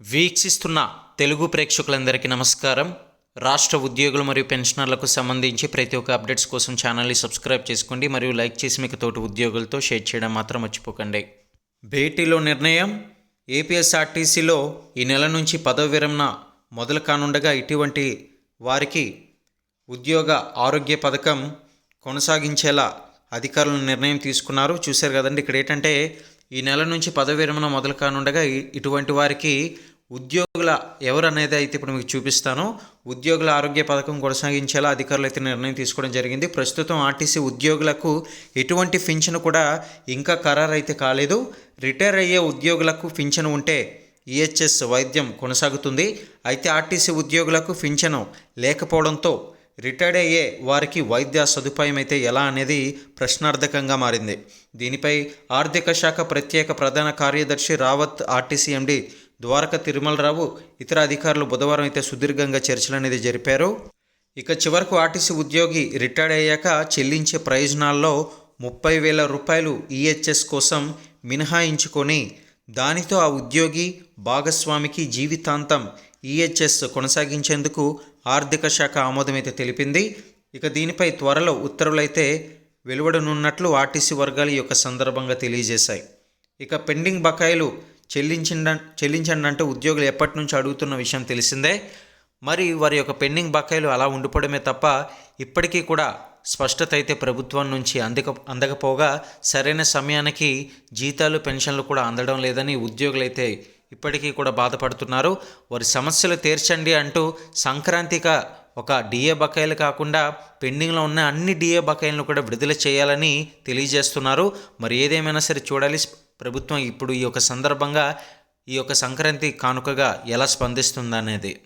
వీక్షిస్తున్న తెలుగు ప్రేక్షకులందరికీ నమస్కారం. రాష్ట్ర ఉద్యోగులు మరియు పెన్షనర్లకు సంబంధించి ప్రతి ఒక్క అప్డేట్స్ కోసం ఛానల్ని సబ్స్క్రైబ్ చేసుకోండి మరియు లైక్ చేసి మీకు తోటి ఉద్యోగులతో షేర్ చేయడం మాత్రం మర్చిపోకండి. భేటీలో నిర్ణయం. ఏపీఎస్ఆర్టీసీలో ఈ నెల నుంచి పదవి విరమణ మొదలు కానుండగా ఇటువంటి వారికి ఉద్యోగ ఆరోగ్య పథకం కొనసాగించేలా అధికారులు నిర్ణయం తీసుకున్నారు. చూశారు కదండి ఇక్కడ ఏంటంటే ఈ నెల నుంచి పదవి విరమణ మొదలు కానుండగా ఇటువంటి వారికి ఉద్యోగుల ఎవరు అనేది అయితే ఇప్పుడు మీకు చూపిస్తాను. ఉద్యోగుల ఆరోగ్య పథకం కొనసాగించేలా అధికారులు అయితే నిర్ణయం తీసుకోవడం జరిగింది. ప్రస్తుతం ఆర్టీసీ ఉద్యోగులకు ఎటువంటి పింఛను కూడా ఇంకా ఖరారు అయితే కాలేదు. రిటైర్ అయ్యే ఉద్యోగులకు పింఛను ఉంటే ఈహెచ్ఎస్ వైద్యం కొనసాగుతుంది. అయితే ఆర్టీసీ ఉద్యోగులకు పింఛను లేకపోవడంతో రిటైర్డ్ అయ్యే వారికి వైద్య సదుపాయం అయితే ఎలా అనేది ప్రశ్నార్థకంగా మారింది. దీనిపై ఆర్థిక శాఖ ప్రత్యేక ప్రధాన కార్యదర్శి రావత్ ఆర్టీసీ ఎండి ద్వారక తిరుమలరావు ఇతర అధికారులు బుధవారం అయితే సుదీర్ఘంగా చర్చలు అనేది జరిపారు. ఇక చివరకు ఆర్టీసీ ఉద్యోగి రిటైర్డ్ అయ్యాక చెల్లించే ప్రయోజనాల్లో ముప్పై వేల రూపాయలు ఈహెచ్ఎస్ కోసం మినహాయించుకొని దానితో ఆ ఉద్యోగి భాగస్వామికి జీవితాంతం ఈహెచ్ఎస్ కొనసాగించేందుకు ఆర్థిక శాఖ ఆమోదమైతే తెలిపింది. ఇక దీనిపై త్వరలో ఉత్తర్వులైతే వెలువడనున్నట్లు ఆర్టీసీ వర్గాలు ఈ యొక్క సందర్భంగా తెలియజేశాయి. ఇక పెండింగ్ బకాయిలు చెల్లించిండ చెల్లించండి అంటే ఉద్యోగులు ఎప్పటి నుంచి అడుగుతున్న విషయం తెలిసిందే. మరి వారి యొక్క పెండింగ్ బకాయిలు అలా ఉండిపోవడమే తప్ప ఇప్పటికీ కూడా స్పష్టత అయితే ప్రభుత్వం నుంచి అందక అందకపోగా సరైన సమయానికి జీతాలు పెన్షన్లు కూడా అందడం లేదని ఉద్యోగులైతే ఇప్పటికీ కూడా బాధపడుతున్నారు. వారి సమస్యలు తీర్చండి అంటూ సంక్రాంతిక ఒక డిఏ బకాయిలు కాకుండా పెండింగ్లో ఉన్న అన్ని డిఏ బకాయిలను కూడా విడుదల చేయాలని తెలియజేస్తున్నారు. మరి ఏదేమైనా సరే చూడాలి. ప్రభుత్వం ఇప్పుడు ఈ యొక్క సందర్భంగా ఈ యొక్క సంక్రాంతి కానుకగా ఎలా స్పందిస్తుందనేది.